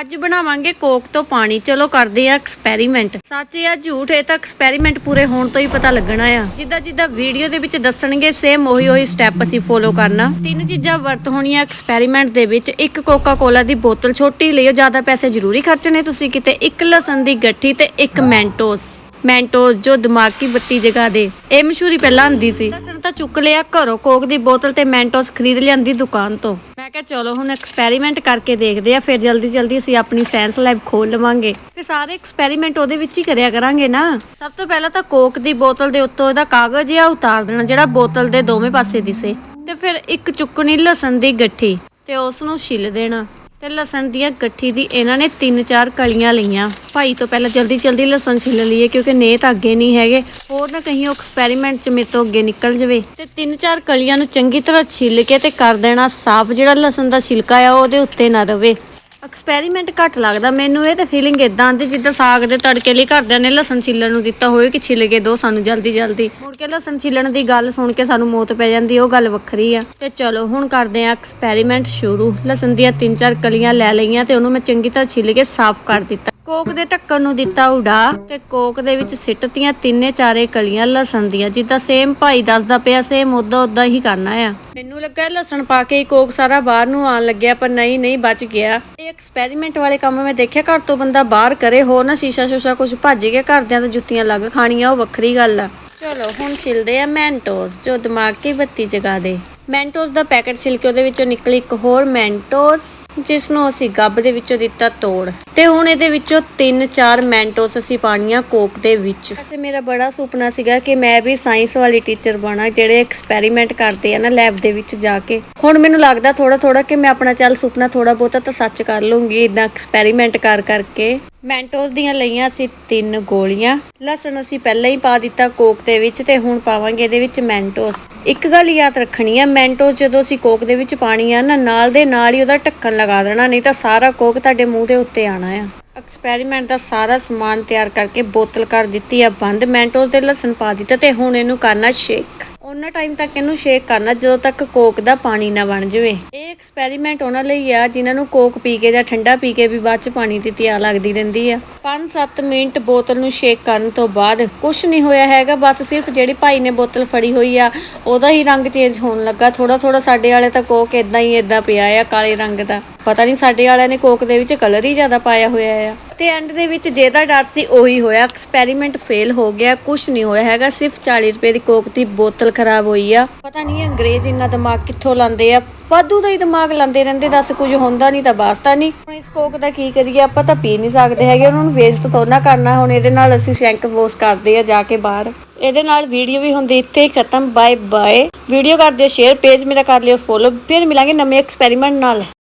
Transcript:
ਅੱਜ ਬਣਾਵਾਂਗੇ ਕੋਕ ਤੋਂ ਪਾਣੀ। ਚਲੋ ਕਰਦੇ ਆ ਐਕਸਪੈਰੀਮੈਂਟ ਸੱਚ ਜਾਂ ਝੂਠ, ਇਹ ਤਾਂ ਐਕਸਪੈਰੀਮੈਂਟ ਪੂਰੇ ਹੋਣ ਤੋਂ ਹੀ ਪਤਾ ਲੱਗਣਾ ਆ। ਜਿੱਦਾਂ ਜਿੱਦਾਂ ਵੀਡੀਓ ਦੇ ਵਿੱਚ ਦੱਸਣਗੇ ਸੇਮ ਉਹੀ ਉਹੀ ਸਟੈਪ ਅਸੀਂ ਫੋਲੋ ਕਰਨਾ। ਤਿੰਨ ਚੀਜ਼ਾਂ ਵਰਤ ਹੋਣੀਆਂ ਐਕਸਪੈਰੀਮੈਂਟ ਦੇ ਵਿੱਚ। ਇੱਕ ਕੋਕਾ ਕੋਲਾ ਦੀ ਬੋਤਲ ਛੋਟੀ ਲਿਓ ਜ਼ਿਆਦਾ ਪੈਸੇ ਜ਼ਰੂਰੀ ਖਰਚਣੇ ਤੁਸੀਂ ਕਿਤੇ। ਇੱਕ ਲਸਣ ਦੀ ਗੱਠੀ ਤੇ ਇੱਕ ਮੈਂਟੋਸ ਮੈਂਟੋਸ ਜੋ ਦਿਮਾਗੀ ਬੱਤੀ ਜਗਾ ਦੇ। ਇਹ ਮਸ਼ਹੂਰੀ ਪਹਿਲਾਂ ਹੁੰਦੀ ਸੀ। ਲਸਣ ਤਾਂ ਚੁੱਕ ਲਿਆ ਘਰੋਂ ਕੋਕ ਦੀ ਬੋਤਲ ਤੇ ਮੈਂਟੋਸ ਖਰੀਦ ਲਿਆਂਦੀ ਦੁਕਾਨ ਤੋਂ। ਕਿਹਾ, ਚਲੋ, ਹੁਣ ਐਕਸਪੈਰੀਮੈਂਟ ਕਰਕੇ ਦੇਖਦੇ ਆ, ਫਿਰ ਜਲਦੀ ਜਲਦੀ ਅਸੀਂ ਆਪਣੀ ਸਾਇੰਸ ਲੈਬ ਖੋਲ ਲਵਾਂਗੇ। ਤੇ ਸਾਰੇ ਐਕਸਪੈਰੀਮੈਂਟ ਉਹਦੇ ਵਿੱਚ ਹੀ ਕਰਿਆ ਕਰਾਂਗੇ ਨਾ। ਸਭ ਤੋਂ ਪਹਿਲਾਂ ਤਾਂ ਕੋਕ ਦੀ ਬੋਤਲ ਦੇ ਉੱਤੋਂ ਇਹਦਾ ਕਾਗਜ਼ ਜਿਹਾ ਉਤਾਰ ਦੇਣਾ, ਜਿਹੜਾ ਬੋਤਲ ਦੇ ਦੋਵੇਂ ਪਾਸੇ ਦਿਸੇ। ਤੇ ਫਿਰ ਇੱਕ ਚੁੱਕਣੀ ਲਸਣ ਦੀ ਗੱਠੀ ਤੇ ਉਸ ਨੂੰ ਛਿੱਲ ਦੇਣਾ। ਤੇ ਲਸਣ ਦੀਆਂ ਗੱਠੀ ਦੀ ਇਹਨਾਂ ਨੇ ਤਿੰਨ ਚਾਰ ਕਲੀਆਂ ਲਈਆਂ। ਭਾਈ ਤੋਂ ਪਹਿਲਾਂ ਜਲਦੀ ਜਲਦੀ ਲਸਣ ਛਿੱਲ ਲਈਏ ਕਿਉਂਕਿ ਨੇ ਤਾਂ ਅੱਗੇ ਨਹੀਂ ਹੈਗੇ। ਹੋਰ ਨਾ ਕਹੀਂ ਉਹ ਐਕਸਪੈਰੀਮੈਂਟ 'ਚ ਮੇਰੇ ਤੋਂ ਅੱਗੇ ਨਿਕਲ ਜਵੇ। ਤੇ ਤਿੰਨ ਚਾਰ ਕਲੀਆਂ ਨੂੰ ਚੰਗੀ ਤਰ੍ਹਾਂ ਛਿੱਲ ਕੇ ਤੇ ਕਰ ਦੇਣਾ ਸਾਫ਼ ਜਿਹੜਾ ਲਸਣ ਦਾ ਛਿਲਕਾ ਆ, ਉਹਦੇ ਉੱਤੇ ਨਾ ਰਵੇ। ਐਕਸਪੈਰੀਮੈਂਟ ਘੱਟ ਲੱਗਦਾ। ਮੈਨੂੰ ਇਹ ਤੇ ਫੀਲਿੰਗ ਇਦਾਂ ਆਉਂਦੀ ਜਿੱਦਾਂ ਸਾਗ ਦੇ ਤੜਕੇ ਲਈ ਘਰਦਿਆਂ ਨੇ ਲਸਣ ਛਿੱਲਣ ਨੂੰ ਦਿੱਤਾ ਹੋਵੇ ਕਿ ਛਿੱਲ ਕੇ ਦੋ ਸਾਨੂੰ ਜਲਦੀ ਜਲਦੀ। ਮੁੜ ਕੇ ਲਸਣ ਛਿੱਲਣ ਦੀ ਗੱਲ ਸੁਣ ਕੇ ਸਾਨੂੰ ਮੌਤ ਪੈ ਜਾਂਦੀ, ਉਹ ਗੱਲ ਵੱਖਰੀ ਆ। ਤੇ ਚਲੋ, ਹੁਣ ਕਰਦੇ ਆ ਐਕਸਪੈਰੀਮੈਂਟ ਸ਼ੁਰੂ। ਲਸਣ ਦੀਆਂ ਤਿੰਨ ਚਾਰ ਕਲੀਆਂ ਲੈ ਲਈਆਂ ਤੇ ਉਹਨੂੰ ਮੈਂ ਚੰਗੀ ਤਰ੍ਹਾਂ ਛਿੱਲ ਕੇ ਸਾਫ਼ ਕਰ ਦਿੱਤਾ। ਕੋਕ ਦੇ ਢੱਕਣ ਨੂੰ ਦਿੱਤਾ ਉਡਾ ਤੇ ਕੋਕ ਦੇ ਵਿੱਚ ਸਿੱਟਤੀਆਂ ਤਿੰਨੇ ਚਾਰੇ ਕਲੀਆਂ ਲਸਣ ਦੀਆਂ, ਜਿੱਦਾਂ ਸੇਮ ਭਾਈ ਦੱਸਦਾ ਪਿਆ ਸੇਮ ਉਦਾਂ ਉਦਾਂ ਹੀ ਕਰਨਾ ਆ। ਮੈਨੂੰ ਲੱਗਾ ਲਸਣ ਪਾ ਕੇ ਕੋਕ ਸਾਰਾ ਬਾਹਰ ਨੂੰ ਆਣ ਲੱਗਿਆ, ਪਰ ਨਹੀਂ ਨਹੀਂ ਬਚ ਗਿਆ। ਐਕਸਪੈਰੀਮੈਂਟ ਵਾਲੇ ਕੰਮ ਮੈਂ ਦੇਖਿਆ, ਘਰ ਤੋਂ ਬੰਦਾ ਬਾਹਰ ਕਰੇ, ਹੋਰ ਨਾ ਸ਼ੀਸ਼ਾ ਸ਼ੂਸ਼ਾ ਕੁਝ ਭੱਜ ਕੇ ਘਰਦਿਆਂ ਤੋਂ ਜੁੱਤੀਆਂ ਲੱਗ ਖਾਣੀਆਂ, ਉਹ ਵੱਖਰੀ ਗੱਲ ਆ। ਚਲੋ, ਹੁਣ ਛਿਲਦੇ ਆ ਮੈਂਟੋਸ ਜੋ ਦਿਮਾਗ ਕੀ ਬੱਤੀ ਜਗਾ ਦੇ। ਮੈਂਟੋਸ ਦਾ ਪੈਕੇਟ ਛਿਲ ਕੇ ਉਹਦੇ ਵਿੱਚੋਂ ਨਿਕਲੀ ਇੱਕ ਹੋਰ ਮੈਂਟੋਸ ਜਿਸ ਨੂੰ ਅਸੀਂ ਗੱਬ ਦੇ ਵਿੱਚੋਂ ਦਿੱਤਾ ਤੋੜ। ਤੇ ਹੁਣ ਇਹਦੇ ਵਿੱਚੋਂ 3-4 ਮੈਂਟੋਸ ਅਸੀਂ ਪਾਣੀਆਂ ਕੋਕ ਦੇ ਵਿੱਚ। ਵੈਸੇ ਮੇਰਾ ਬੜਾ ਸੁਪਨਾ ਸੀਗਾ ਕਿ ਮੈਂ ਵੀ ਸਾਇੰਸ ਵਾਲੀ ਟੀਚਰ ਬਣਾ, ਜਿਹੜੇ ਐਕਸਪੈਰੀਮੈਂਟ ਕਰਦੇ ਆ ਨਾ ਲੈਬ ਦੇ ਵਿੱਚ ਜਾ ਕੇ। ਹੁਣ ਮੈਨੂੰ ਲੱਗਦਾ ਥੋੜਾ ਥੋੜਾ ਕਿ ਮੈਂ ਆਪਣਾ ਚੱਲ ਸੁਪਨਾ ਥੋੜਾ ਬਹੁਤਾ ਤਾਂ ਸੱਚ ਕਰ ਲੂੰਗੀ ਇਦਾਂ ਐਕਸਪੈਰੀਮੈਂਟ ਕਰ ਕਰਕੇ ਮੈਂਟੋਸ ਦੀਆਂ ਲਈਆਂ ਅਸੀਂ ਤਿੰਨ ਗੋਲੀਆਂ। ਲਸਣ ਅਸੀਂ ਪਹਿਲਾਂ ਹੀ ਪਾ ਦਿੱਤਾ ਕੋਕ ਦੇ ਵਿੱਚ ਤੇ ਹੁਣ ਪਾਵਾਂਗੇ ਇਹਦੇ ਵਿੱਚ ਮੈਂਟੋਸ ਇੱਕ ਗੱਲ ਯਾਦ ਰੱਖਣੀ ਆ ਮੈਂਟੋਸ ਜਦੋਂ ਅਸੀਂ ਕੋਕ ਦੇ ਵਿੱਚ ਪਾਣੀ ਆ ਨਾ, ਨਾਲ ਦੇ ਨਾਲ ਹੀ ਉਹਦਾ ਢੱਕਣ ਲਗਾ ਦੇਣਾ, ਨਹੀਂ ਤਾਂ ਸਾਰਾ ਕੋਕ ਤੁਹਾਡੇ ਮੂੰਹ ਦੇ ਉੱਤੇ ਆਣਾ ਆ। ਐਕਸਪੈਰੀਮੈਂਟ ਦਾ ਸਾਰਾ ਸਮਾਨ ਤਿਆਰ ਕਰਕੇ ਬੋਤਲ ਕਰ ਦਿੱਤੀ ਆ ਬੰਦ ਮੈਂਟੋਸ ਦੇ ਲਸਣ ਪਾ ਦਿੱਤਾ ਤੇ ਹੁਣ ਇਹਨੂੰ ਕਰਨਾ ਸ਼ੇਕ। ਉਹਨਾਂ ਟਾਈਮ ਤੱਕ ਇਹਨੂੰ ਸ਼ੇਕ ਕਰਨਾ ਜਦੋਂ ਤੱਕ ਕੋਕ ਦਾ ਪਾਣੀ ਨਾ ਬਣ ਜਾਵੇ। ਐਕਸਪੈਰੀਮੈਂਟ ਉਹਨਾਂ ਲਈ ਆ, ਜਿਨ੍ਹਾਂ ਨੂੰ ਕੋਕ ਪੀ ਕੇ ਜਾਂ ਠੰਡਾ ਪੀ ਕੇ ਵੀ ਬਾਅਦ ਚ ਪਾਣੀ ਦੀ ਤਿਆ ਲੱਗਦੀ ਰਹਿੰਦੀ ਆ। 5-7 ਮਿੰਟ ਬੋਤਲ ਨੂੰ ਸ਼ੇਕ ਕਰਨ ਤੋਂ ਬਾਅਦ ਕੁਝ ਨਹੀਂ ਹੋਇਆ ਹੈਗਾ, ਬਸ ਸਿਰਫ ਜਿਹੜੀ ਭਾਈ ਨੇ ਬੋਤਲ ਫੜੀ ਹੋਈ ਆ, ਉਹਦਾ ਹੀ ਰੰਗ ਚੇਂਜ ਹੋਣ ਲੱਗਾ। ਥੋੜਾ ਥੋੜਾ ਸਾਡੇ ਵਾਲੇ ਤਾਂ ਕੋਕ ਇਦਾਂ ਹੀ ਇਦਾਂ ਪਿਆ ਆ, ਕਾਲੇ ਰੰਗ ਦਾ। ਪਤਾ ਨਹੀਂ ਸਾਡੇ ਵਾਲਿਆਂ ਨੇ ਕੋਕ ਦੇ ਵਿੱਚ ਕਲਰ ਹੀ ਜ਼ਿਆਦਾ ਪਾਇਆ ਹੋਇਆ ਆ। ਤੇ ਐਂਡ ਦੇ ਵਿੱਚ ਜਿਹਦਾ ਡਰ ਸੀ, ਉਹੀ ਹੋਇਆ। ਐਕਸਪੈਰੀਮੈਂਟ ਫੇਲ ਹੋ ਗਿਆ ਕੁਝ ਨਹੀਂ ਹੋਇਆ ਹੈਗਾ, ਸਿਰਫ 40 ਰੁਪਏ ਦੀ ਕੋਕ ਦੀ ਬੋਤਲ ਖਰਾਬ ਹੋਈ ਆ। ਪਤਾ ਨਹੀਂ ਅੰਗਰੇਜ਼ ਇੰਨਾ ਦਿਮਾਗ ਕਿੱਥੋਂ ਲਾਉਂਦੇ ਆ। ਵਾਧੂ ਦਾ ਹੀ ਦਿਮਾਗ ਲਾਉਂਦੇ ਰਹਿੰਦੇ, ਦੱਸ ਕੁਝ ਹੁੰਦਾ ਨਹੀਂ ਤਾਂ ਵਾਸਤਾ ਨਹੀਂ। ਹੁਣ ਇਸ ਕੋਕ ਦਾ ਕੀ ਕਰੀਏ, ਆਪਾਂ ਤਾਂ ਪੀ ਨਹੀਂ ਸਕਦੇ ਹੈਗੇ, ਉਹਨਾਂ ਨੂੰ ਵੇਸਟ ਤੋਂ ਨਾ ਕਰਨਾ, ਹੁਣ ਇਹਦੇ ਨਾਲ ਅਸੀਂ ਸ਼ੈਂਕ ਵੋਸ ਕਰਦੇ ਆ ਜਾ ਕੇ ਬਾਹਰ। ਇਹਦੇ ਨਾਲ ਵੀਡੀਓ ਵੀ ਹੁੰਦੀ ਇੱਥੇ ਹੀ ਖਤਮ ਬਾਏ ਬਾਏ ਵੀਡੀਓ ਕਰ ਦਿਓ ਸ਼ੇਅਰ ਪੇਜ ਮੇਰਾ ਕਰ ਲਿਓ ਫੋਲੋ ਫਿਰ ਮਿਲਾਂਗੇ ਨਵੇਂ ਐਕਸਪੈਰੀਮੈਂਟ ਨਾਲ।